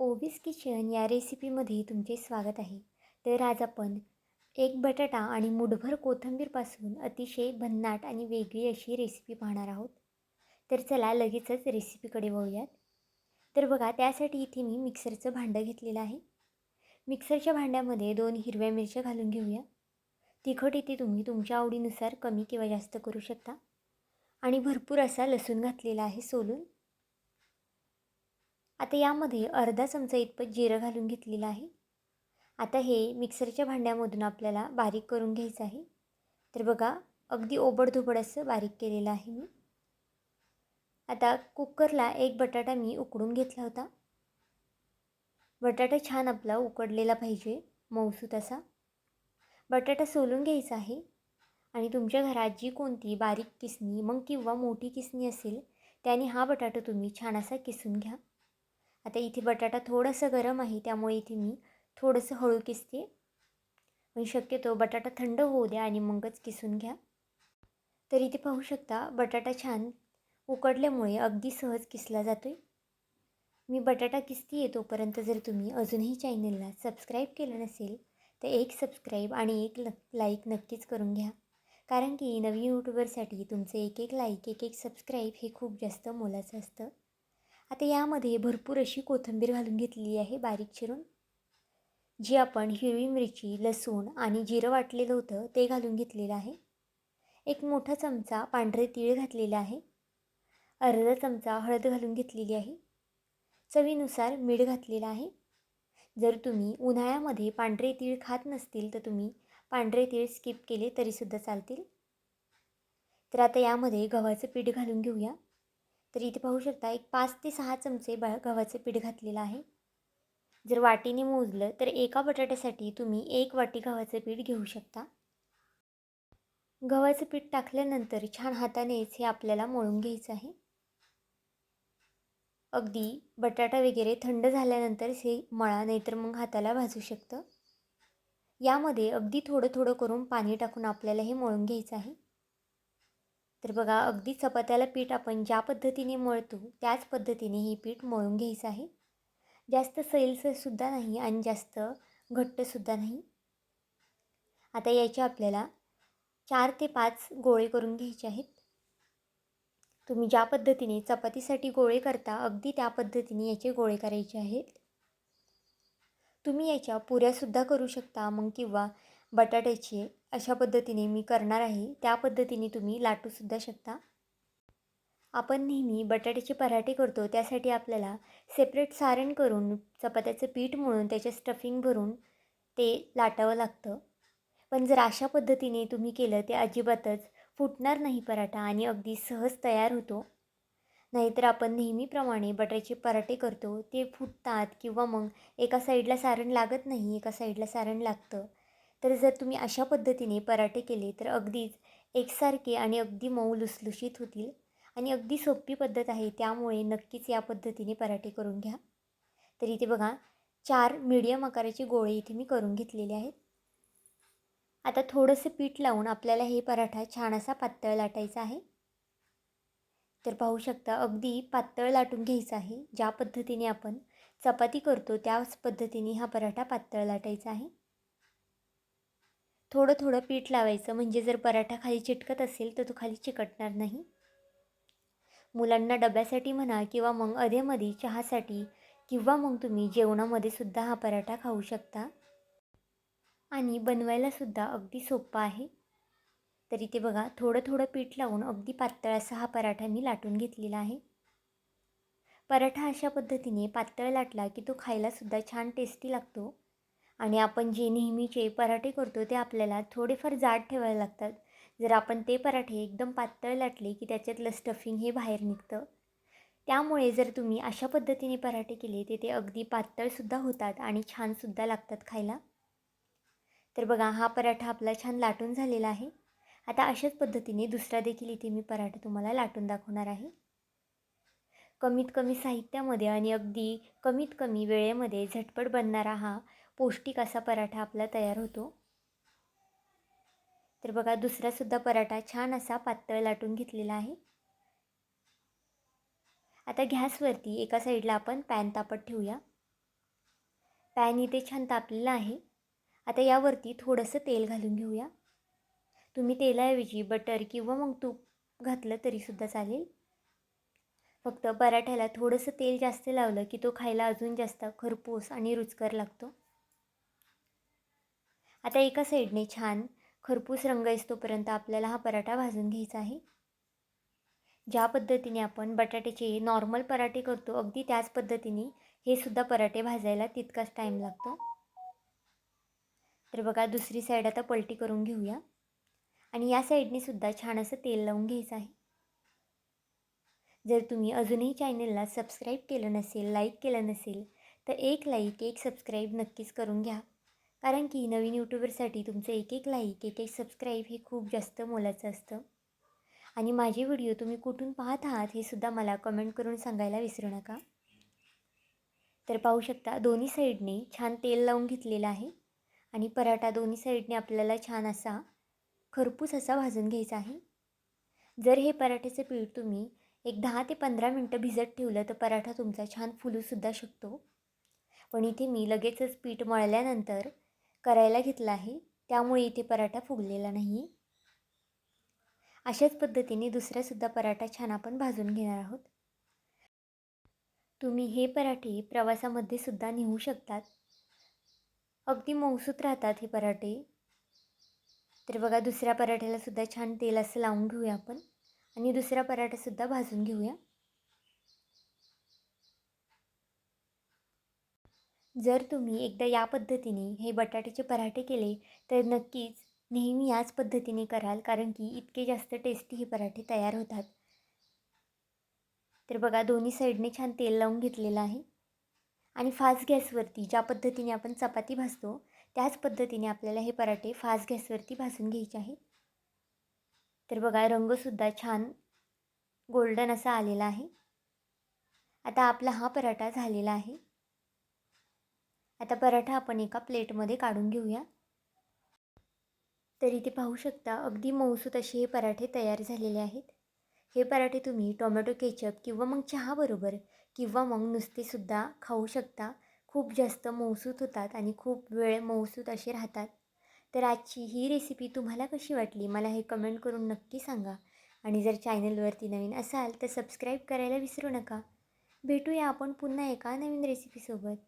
Obese kitchen या रेसिपीमध्ये तुमचे स्वागत आहे. तर आज आपण एक बटाटा आणि मुठभर कोथिंबीरपासून अतिशय भन्नाट आणि वेगळी अशी रेसिपी पाहणार आहोत. तर चला लगेचच रेसिपीकडे वळूयात. तर बघा त्यासाठी इथे मी मिक्सरचं भांडं घेतलेलं आहे. मिक्सरच्या भांड्यामध्ये दोन हिरव्या मिरच्या घालून घेऊया. तिखट इथे तुम्ही तुमच्या आवडीनुसार कमी किंवा जास्त करू शकता. आणि भरपूर असा लसूण घातलेला आहे सोलून. आता यामध्ये अर्धा चमचा इतपत जिरं घालून घेतलेलं आहे. आता हे मिक्सरच्या भांड्यामधून आपल्याला बारीक करून घ्यायचं आहे. तर बघा अगदी ओबडधोबड असं बारीक केलेलं आहे मी. आता कुकरला एक बटाटा मी उकडून घेतला होता. बटाटा छान आपला उकडलेला पाहिजे मऊसूत असा बटाटा सोलून घ्यायचा आहे. आणि तुमच्या घरात जी कोणती बारीक किसणी मग किंवा मोठी किसणी असेल त्याने हा बटाटा तुम्ही छान असा किसून घ्या. आता इथे बटाटा थोडासा गरम आहे त्यामुळे इथे मी थोडंसं हळू किसते. पण शक्यतो बटाटा थंड होऊ द्या आणि मगच किसून घ्या. तर इथे पाहू शकता बटाटा छान उकडल्यामुळे अगदी सहज किसला जातो आहे मी बटाटा किसती आहे तोपर्यंत जर तुम्ही अजूनही चॅनलला सबस्क्राईब केलं नसेल तर एक सबस्क्राईब आणि एक ल लाईक नक्कीच करून घ्या. कारण की नवीन यूट्यूबरसाठी तुमचं एक एक लाईक एक एक सबस्क्राईब हे खूप जास्त मोलाचं असतं. आता यामध्ये भरपूर अशी कोथिंबीर घालून घेतलेली आहे बारीक चिरून. जी आपण हिरवी मिरची लसूण आणि जिरं वाटलेलं होतं ते घालून घेतलेलं आहे. एक मोठा चमचा पांढरे तीळ घातलेला आहे. अर्धा चमचा हळद घालून घेतलेली आहे. चवीनुसार मीठ घातलेलं आहे. जर तुम्ही उन्हाळ्यामध्ये पांढरे तीळ खात नसतील तर तुम्ही पांढरे तीळ स्किप केले तरीसुद्धा चालतील. तर आता यामध्ये गव्हाचं पीठ घालून घेऊया. तर इथे पाहू शकता एक पाच ते सहा चमचे बा गव्हाचं पीठ घातलेलं आहे. जर वाटीने मोजलं तर एका बटाट्यासाठी तुम्ही एक वाटी गव्हाचं पीठ घेऊ शकता. गव्हाचं पीठ टाकल्यानंतर छान हातानेच हे आपल्याला मळून घ्यायचं आहे. अगदी बटाटा वगैरे थंड झाल्यानंतरच हे मळा नाहीतर मग हाताला भाजू शकतं. यामध्ये अगदी थोडं थोडं करून पाणी टाकून आपल्याला हे मळून घ्यायचं आहे. तर बघा अगदी चपात्याला पीठ आपण ज्या पद्धतीने मळतो त्याच पद्धतीने हे पीठ मळून घ्यायचं आहे. जास्त सैलसरसुद्धा नाही आणि जास्त घट्टसुद्धा नाही. आता याचे आपल्याला चार ते पाच गोळे करून घ्यायचे आहेत. तुम्ही ज्या पद्धतीने चपातीसाठी गोळे करता अगदी त्या पद्धतीने याचे गोळे करायचे आहेत. तुम्ही याच्या पुऱ्यासुद्धा करू शकता मग किंवा बटाट्याचे अशा पद्धतीने मी करणार आहे. त्या पद्धतीने तुम्ही लाटूसुद्धा शकता. आपण नेहमी बटाट्याचे पराठे करतो. त्यासाठी आपल्याला सेपरेट सारण करून चपात्याचं पीठ मळून त्याचे स्टफिंग भरून ते लाटावं लागतं. पण जर अशा पद्धतीने तुम्ही केलं ते अजिबातच फुटणार नाही पराठा आणि अगदी सहज तयार होतो. नाहीतर आपण नेहमीप्रमाणे बटाट्याचे पराठे करतो. ते फुटतात किंवा मग एका साईडला सारण लागत नाही एका साईडला सारण लागतं. तर जर तुम्ही अशा पद्धतीने पराठे केले तर अगदीच एकसारखे आणि अगदी मऊ लुसलुशीत होतील आणि अगदी सोपी पद्धत आहे. त्यामुळे नक्कीच या पद्धतीने पराठे करून घ्या. तर इथे बघा चार मीडियम आकाराचे गोळे इथे मी करून घेतलेले आहेत. आता थोडंसं पीठ लावून आपल्याला हे पराठा छान असा पातळ लाटायचा आहे. तर पाहू शकता अगदी पातळ लाटून घ्यायचा आहे. ज्या पद्धतीने आपण चपाती करतो त्याच पद्धतीने हा पराठा पातळ लाटायचा आहे. थोडं थोडं पीठ लावायचं. म्हणजे जर पराठा खाली चिटकत असेल तर तो खाली चिकटणार नाही. मुलांना डब्यासाठी म्हणा किंवा मग अधेमध्ये चहासाठी किंवा मग तुम्ही जेवणामध्ये सुद्धा हा पराठा खाऊ शकता. आणि बनवायलासुद्धा अगदी सोपा आहे. तर इथे बघा थोडं थोडं पीठ लावून अगदी पातळ असा हा पराठा मी लाटून घेतलेला आहे. पराठा अशा पद्धतीने पातळ लाटला की तो खायलासुद्धा छान टेस्टी लागतो. आणि आपण जे नेहमीचे पराठे करतो ते आपल्याला थोडेफार जाड ठेवायला लागतात. जर आपण ते पराठे एकदम पातळ लाटले की त्याच्यातलं स्टफिंग हे बाहेर निघतं. त्यामुळे जर तुम्ही अशा पद्धतीने पराठे केले ते ते अगदी पातळसुद्धा होतात आणि छानसुद्धा लागतात खायला. तर बघा हा पराठा आपला छान लाटून झालेला आहे. आता अशाच पद्धतीने दुसरा देखील इथे मी पराठा तुम्हाला लाटून दाखवणार आहे. कमीत कमी साहित्यामध्ये आणि अगदी कमीत कमी वेळेमध्ये झटपट बनणारा हा पौष्टिक असा पराठा आपला तयार होतो. तर बघा दुसरासुद्धा पराठा छान असा पातळ लाटून घेतलेला आहे. आता गॅसवरती एका साईडला आपण पॅन तापत ठेवूया. पॅन इथे छान तापलेला आहे. आता यावरती थोडंसं तेल घालून घेऊया. तुम्ही तेलाऐवजी बटर किंवा मग तूप घातलं तरीसुद्धा चालेल. फक्त पराठ्याला थोडंसं तेल जास्त लावलं की तो खायला अजून जास्त खरपूस आणि रुचकर लागतो. आता एका साईडने छान खरपूस रंग येतोपर्यंत आपल्याला हा पराठा भाजून घ्यायचा आहे. ज्या पद्धतीने आपण बटाट्याचे नॉर्मल पराठे करतो अगदी त्याच पद्धतीने हे सुद्धा पराठे भाजायला तितकाच टाईम लागतो. तर बघा दुसरी साईड आता पलटी करून घेऊया. आणि या साईडने सुद्धा छान असं तेल लावून घ्यायचं आहे. जर तुम्ही अजूनही चॅनलला सबस्क्राईब केलं नसेल लाईक केलं नसेल तर एक लाईक एक सबस्क्राईब नक्कीच करून घ्या. कारण की नवीन यूट्यूबरसाठी तुमचं एक एक लाईक एक एक सबस्क्राईब हे खूप जास्त मोलाचं असतं. आणि माझे व्हिडिओ तुम्ही कुठून पाहत आहात हे सुद्धा मला कमेंट करून सांगायला विसरू नका. तर पाहू शकता दोन्ही साईडने छान तेल लावून घेतलेलं आहे. आणि पराठा दोन्ही साईडने आपल्याला छान असा खरपूस असा भाजून घ्यायचा आहे. जर हे पराठ्याचं पीठ तुम्ही एक दहा ते पंधरा मिनटं भिजत ठेवलं तर पराठा तुमचा छान फुलूसुद्धा शकतो. पण इथे मी लगेचच पीठ मळल्यानंतर करायला घेतलं आहे. त्यामुळे इथे पराठा फुगलेला नाही अशाच पद्धतीने दुसरासुद्धा पराठा छान आपण भाजून घेणार आहोत. तुम्ही हे पराठे प्रवासामध्ये सुद्धा नेऊ शकतात. अगदी मौसूत राहतात हे पराठे. तर बघा दुसऱ्या पराठ्याला सुद्धा छान तेल असं लावून घेऊया आपण. आणि दुसरा पराठासुद्धा भाजून घेऊया. जर तुम्ही एकदा या पद्धतीने हे बटाट्याचे पराठे केले तर नक्कीच नेहमी याच पद्धतीने कराल कारण की इतके जास्त टेस्टी हे पराठे तयार होतात. तर बघा दोन्ही साईडने छान तेल लावून घेतलेलं आहे. आणि फास्ट गॅसवरती ज्या पद्धतीने आपण चपाती भाजतो त्याच पद्धतीने आपल्याला हे पराठे फास्ट गॅसवरती भाजून घ्यायचे आहेत. तर बघा रंगसुद्धा छान गोल्डन असा आलेला आहे. आता आपला हा पराठा झालेला आहे. आता पराठा आपण एका प्लेटमध्ये काढून घेऊया. तर इथे पाहू शकता अगदी मऊसूत असे हे पराठे तयार झालेले आहेत. हे पराठे तुम्ही टोमॅटो केचप किंवा मग चहाबरोबर किंवा मग नुसतेसुद्धा खाऊ शकता. खूप जास्त मऊसूत होतात आणि खूप वेळ मऊसूत असे राहतात. तर आजची ही रेसिपी तुम्हाला कशी वाटली? मला हे कमेंट करून नक्की सांगा. आणि जर चॅनलवरती नवीन असाल तर सबस्क्राईब करायला विसरू नका. भेटूया आपण पुन्हा एका नवीन रेसिपीसोबत